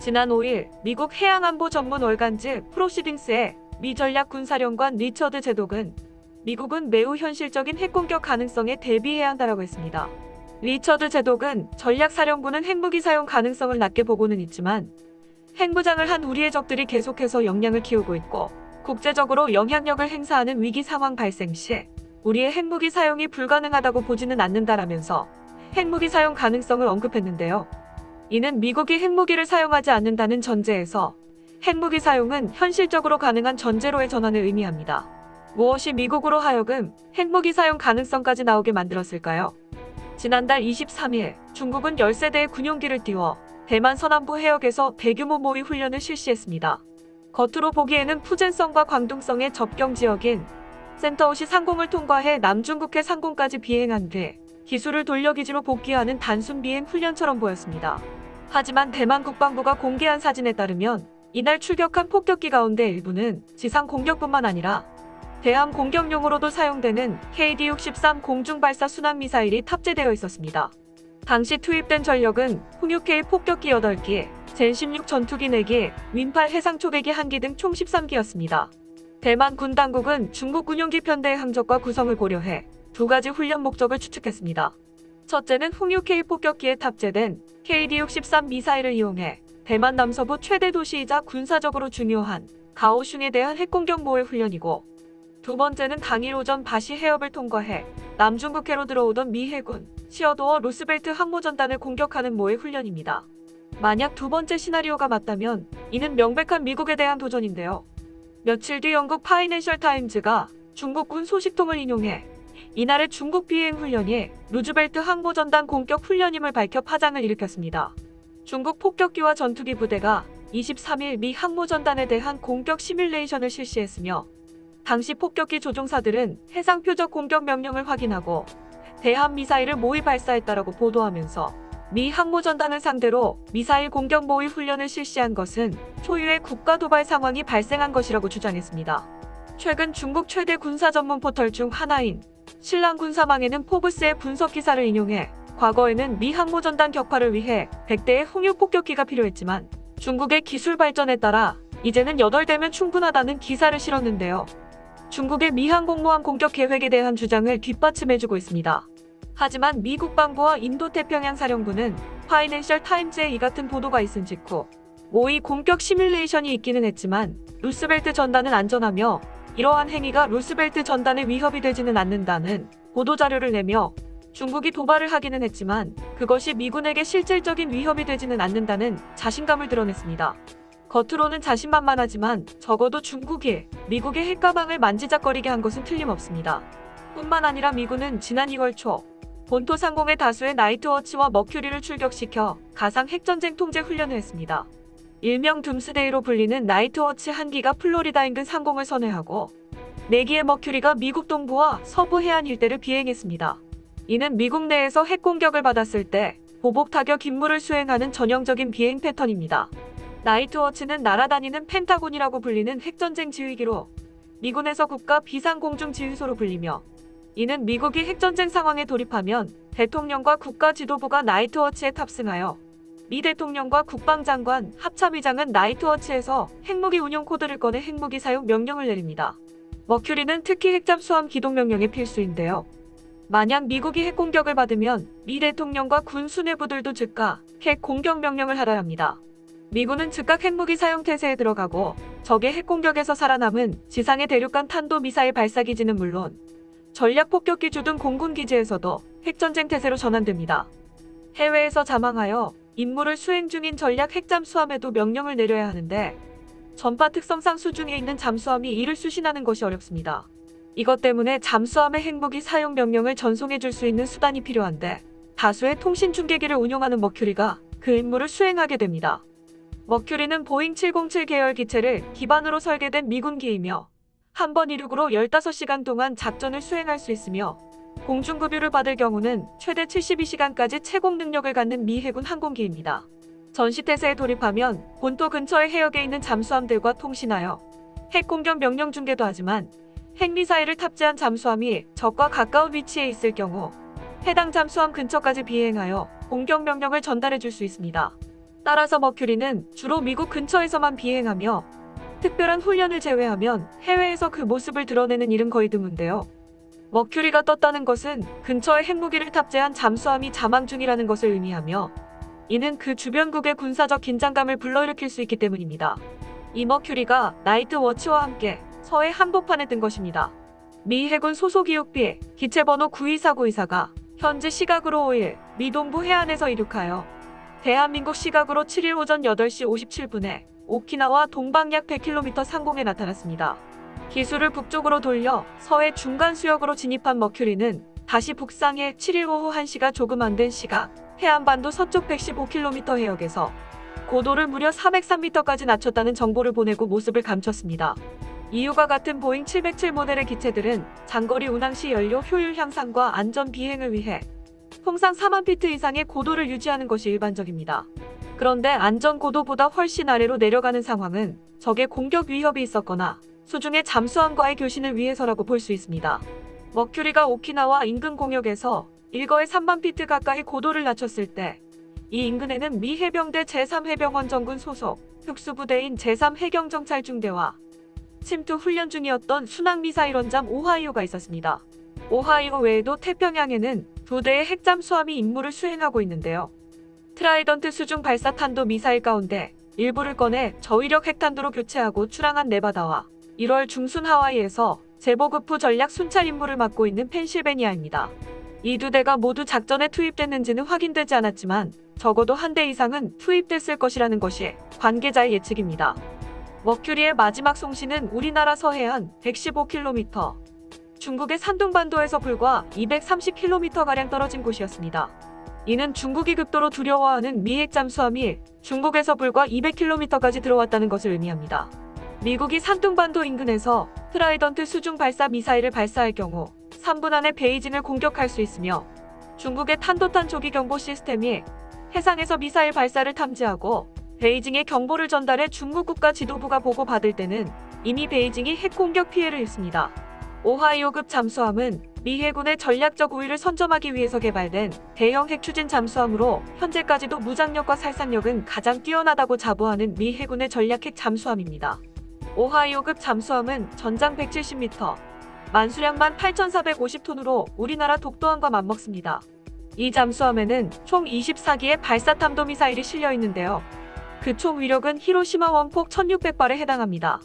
지난 5일 미국 해양안보 전문 월간지 프로시딩스의 미 전략 군사령관 리처드 제독은 미국은 매우 현실적인 핵공격 가능성에 대비해야 한다라고 했습니다. 리처드 제독은 전략사령부는 핵무기 사용 가능성을 낮게 보고는 있지만 핵무장을 한 우리의 적들이 계속해서 역량을 키우고 있고 국제적으로 영향력을 행사하는 위기 상황 발생 시 우리의 핵무기 사용이 불가능하다고 보지는 않는다라면서 핵무기 사용 가능성을 언급했는데요. 이는 미국이 핵무기를 사용하지 않는다는 전제에서 핵무기 사용은 현실적으로 가능한 전제로의 전환을 의미합니다. 무엇이 미국으로 하여금 핵무기 사용 가능성까지 나오게 만들었을까요? 지난달 23일 중국은 13대의 군용기를 띄워 대만 서남부 해역에서 대규모 모의 훈련을 실시했습니다. 겉으로 보기에는 푸젠성과 광둥성의 접경 지역인 센터오시 상공을 통과해 남중국해 상공까지 비행한 뒤 기술을 돌려기지로 복귀하는 단순 비행 훈련처럼 보였습니다. 하지만 대만 국방부가 공개한 사진에 따르면 이날 출격한 폭격기 가운데 일부는 지상 공격뿐만 아니라 대함 공격용으로도 사용되는 KD-63 공중발사 순항미사일이 탑재되어 있었습니다. 당시 투입된 전력은 홍육K 폭격기 8기, 젠16 전투기 4기, 윈8 해상 초계기 1기 등 총 13기였습니다. 대만 군 당국은 중국 군용기 편대의 항적과 구성을 고려해 두 가지 훈련 목적을 추측했습니다. 첫째는 홍육K 폭격기에 탑재된 KD-63 미사일을 이용해 대만 남서부 최대 도시이자 군사적으로 중요한 가오슝에 대한 핵공격 모의 훈련이고 두 번째는 당일 오전 바시 해협을 통과해 남중국해로 들어오던 미 해군 시어도어 루스벨트 항모전단을 공격하는 모의 훈련입니다. 만약 두 번째 시나리오가 맞다면 이는 명백한 미국에 대한 도전인데요. 며칠 뒤 영국 파이낸셜 타임즈가 중국군 소식통을 인용해 이날의 중국 비행 훈련이 루즈벨트 항모전단 공격 훈련임을 밝혀 파장을 일으켰습니다. 중국 폭격기와 전투기 부대가 23일 미 항모전단에 대한 공격 시뮬레이션을 실시했으며 당시 폭격기 조종사들은 해상 표적 공격 명령을 확인하고 대함 미사일을 모의 발사했다라고 보도하면서 미 항모전단을 상대로 미사일 공격 모의 훈련을 실시한 것은 초유의 국가 도발 상황이 발생한 것이라고 주장했습니다. 최근 중국 최대 군사 전문 포털 중 하나인 신랑 군사망에는 포브스의 분석 기사를 인용해 과거에는 미 항모전단 격파를 위해 100대의 홍유 폭격기가 필요했지만 중국의 기술 발전에 따라 이제는 8대면 충분하다는 기사를 실었는데요. 중국의 미항 공모함 공격 계획에 대한 주장을 뒷받침해주고 있습니다. 하지만 미 국방부와 인도태평양 사령부는 파이낸셜 타임즈에 이 같은 보도가 있은 직후 모의 공격 시뮬레이션이 있기는 했지만 루스벨트 전단은 안전하며 이러한 행위가 루스벨트 전단의 위협이 되지는 않는다는 보도자료를 내며 중국이 도발을 하기는 했지만 그것이 미군에게 실질적인 위협이 되지는 않는다는 자신감을 드러냈습니다. 겉으로는 자신만만하지만 적어도 중국이 미국의 핵가방을 만지작거리게 한 것은 틀림없습니다. 뿐만 아니라 미군은 지난 2월 초 본토 상공의 다수의 나이트워치와 머큐리를 출격시켜 가상 핵전쟁 통제 훈련을 했습니다. 일명 둠스데이로 불리는 나이트워치 한 기가 플로리다 인근 상공을 선회하고 4기의 머큐리가 미국 동부와 서부 해안 일대를 비행했습니다. 이는 미국 내에서 핵 공격을 받았을 때 보복 타격 임무를 수행하는 전형적인 비행 패턴입니다. 나이트워치는 날아다니는 펜타곤이라고 불리는 핵전쟁 지휘기로 미군에서 국가 비상공중 지휘소로 불리며 이는 미국이 핵전쟁 상황에 돌입하면 대통령과 국가 지도부가 나이트워치에 탑승하여 미 대통령과 국방장관, 합참의장은 나이트워치에서 핵무기 운용 코드를 꺼내 핵무기 사용 명령을 내립니다. 머큐리는 특히 핵잠수함 기동 명령의 필수인데요. 만약 미국이 핵 공격을 받으면 미 대통령과 군 수뇌부들도 즉각 핵 공격 명령을 하라 합니다. 미군은 즉각 핵무기 사용 태세에 들어가고 적의 핵 공격에서 살아남은 지상의 대륙간 탄도 미사일 발사 기지는 물론 전략 폭격기 주둔 공군 기지에서도 핵전쟁 태세로 전환됩니다. 해외에서 자망하여 임무를 수행 중인 전략 핵잠수함에도 명령을 내려야 하는데 전파 특성상 수중에 있는 잠수함이 이를 수신하는 것이 어렵습니다. 이것 때문에 잠수함의 핵무기 사용 명령을 전송해 줄 수 있는 수단이 필요한데 다수의 통신 중계기를 운용하는 머큐리가 그 임무를 수행하게 됩니다. 머큐리는 보잉 707 계열 기체를 기반으로 설계된 미군기이며 한 번 이륙으로 15시간 동안 작전을 수행할 수 있으며 공중급유를 받을 경우는 최대 72시간까지 채공 능력을 갖는 미 해군 항공기입니다. 전시태세에 돌입하면 본토 근처의 해역에 있는 잠수함들과 통신하여 핵 공격 명령 중계도 하지만 핵미사일을 탑재한 잠수함이 적과 가까운 위치에 있을 경우 해당 잠수함 근처까지 비행하여 공격 명령을 전달해 줄 수 있습니다. 따라서 머큐리는 주로 미국 근처에서만 비행하며 특별한 훈련을 제외하면 해외에서 그 모습을 드러내는 일은 거의 드문데요. 머큐리가 떴다는 것은 근처에 핵무기를 탑재한 잠수함이 자망 중이라는 것을 의미하며 이는 그 주변국의 군사적 긴장감을 불러일으킬 수 있기 때문입니다. 이 머큐리가 나이트 워치와 함께 서해 한복판에 뜬 것입니다. 미 해군 소속 이육비 기체 번호 924924가 현지 시각으로 5일 미 동부 해안에서 이륙하여 대한민국 시각으로 7일 오전 8시 57분에 오키나와 동방 약 100km 상공에 나타났습니다. 기술을 북쪽으로 돌려 서해 중간 수역으로 진입한 머큐리는 다시 북상해 7일 오후 1시가 조금 안 된 시각 해안반도 서쪽 115km 해역에서 고도를 무려 403m까지 낮췄다는 정보를 보내고 모습을 감췄습니다. 이유가 같은 보잉 707 모델의 기체들은 장거리 운항 시 연료 효율 향상과 안전 비행을 위해 통상 4만 피트 이상의 고도를 유지하는 것이 일반적입니다. 그런데 안전 고도보다 훨씬 아래로 내려가는 상황은 적의 공격 위협이 있었거나 수중의 잠수함과의 교신을 위해서라고 볼 수 있습니다. 머큐리가 오키나와 인근 공역에서 일거에 3만 피트 가까이 고도를 낮췄을 때 이 인근에는 미 해병대 제3해병원 정군 소속 특수부대인 제3해경정찰중대와 침투 훈련 중이었던 순항미사일 원잠 오하이오가 있었습니다. 오하이오 외에도 태평양에는 두 대의 핵잠수함이 임무를 수행하고 있는데요. 트라이던트 수중 발사 탄도 미사일 가운데 일부를 꺼내 저위력 핵탄두로 교체하고 출항한 네바다와 1월 중순 하와이에서 제보급 후 전략 순찰 임무를 맡고 있는 펜실베니아입니다. 이 두 대가 모두 작전에 투입됐는지는 확인되지 않았지만 적어도 한 대 이상은 투입됐을 것이라는 것이 관계자의 예측입니다. 머큐리의 마지막 송시는 우리나라 서해안 115km, 중국의 산둥반도에서 불과 230km가량 떨어진 곳이었습니다. 이는 중국이 극도로 두려워하는 미핵 잠수함이 중국에서 불과 200km까지 들어왔다는 것을 의미합니다. 미국이 산둥반도 인근에서 트라이던트 수중 발사 미사일을 발사할 경우 3분 안에 베이징을 공격할 수 있으며 중국의 탄도탄 조기 경보 시스템이 해상에서 미사일 발사를 탐지하고 베이징에 경보를 전달해 중국 국가 지도부가 보고받을 때는 이미 베이징이 핵 공격 피해를 입습니다. 오하이오급 잠수함은 미 해군의 전략적 우위를 선점하기 위해서 개발된 대형 핵 추진 잠수함으로 현재까지도 무장력과 살상력은 가장 뛰어나다고 자부하는 미 해군의 전략 핵 잠수함입니다. 오하이오급 잠수함은 전장 170m, 만수량만 8,450톤으로 우리나라 독도함과 맞먹습니다. 이 잠수함에는 총 24기의 발사탐도 미사일이 실려 있는데요. 그 총 위력은 히로시마 원폭 1600발에 해당합니다.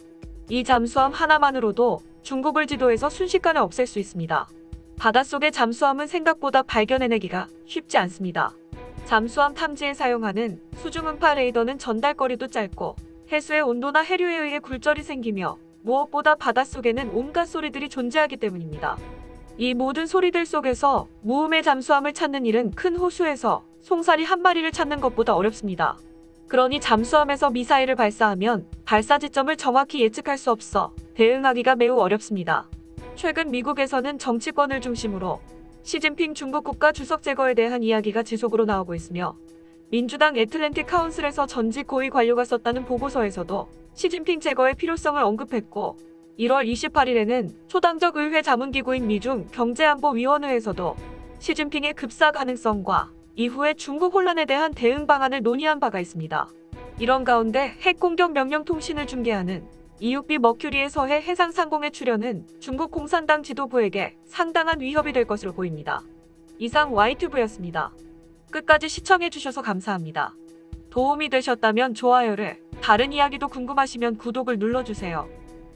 이 잠수함 하나만으로도 중국을 지도에서 순식간에 없앨 수 있습니다. 바닷속의 잠수함은 생각보다 발견해내기가 쉽지 않습니다. 잠수함 탐지에 사용하는 수중음파 레이더는 전달거리도 짧고 해수의 온도나 해류에 의해 굴절이 생기며 무엇보다 바닷속에는 온갖 소리들이 존재하기 때문입니다. 이 모든 소리들 속에서 무음의 잠수함을 찾는 일은 큰 호수에서 송사리 한 마리를 찾는 것보다 어렵습니다. 그러니 잠수함에서 미사일을 발사하면 발사 지점을 정확히 예측할 수 없어 대응하기가 매우 어렵습니다. 최근 미국에서는 정치권을 중심으로 시진핑 중국 국가 주석 제거에 대한 이야기가 지속으로 나오고 있으며 민주당 애틀랜틱 카운슬에서 전직 고위 관료가 썼다는 보고서에서도 시진핑 제거의 필요성을 언급했고 1월 28일에는 초당적 의회 자문기구인 미중 경제안보위원회에서도 시진핑의 급사 가능성과 이후의 중국 혼란에 대한 대응 방안을 논의한 바가 있습니다. 이런 가운데 핵공격 명령 통신을 중개하는 이육비 머큐리의 서해 해상 상공의 출현은 중국 공산당 지도부에게 상당한 위협이 될 것으로 보입니다. 이상 YTV였습니다. 끝까지 시청해주셔서 감사합니다. 도움이 되셨다면 좋아요를, 다른 이야기도 궁금하시면 구독을 눌러주세요.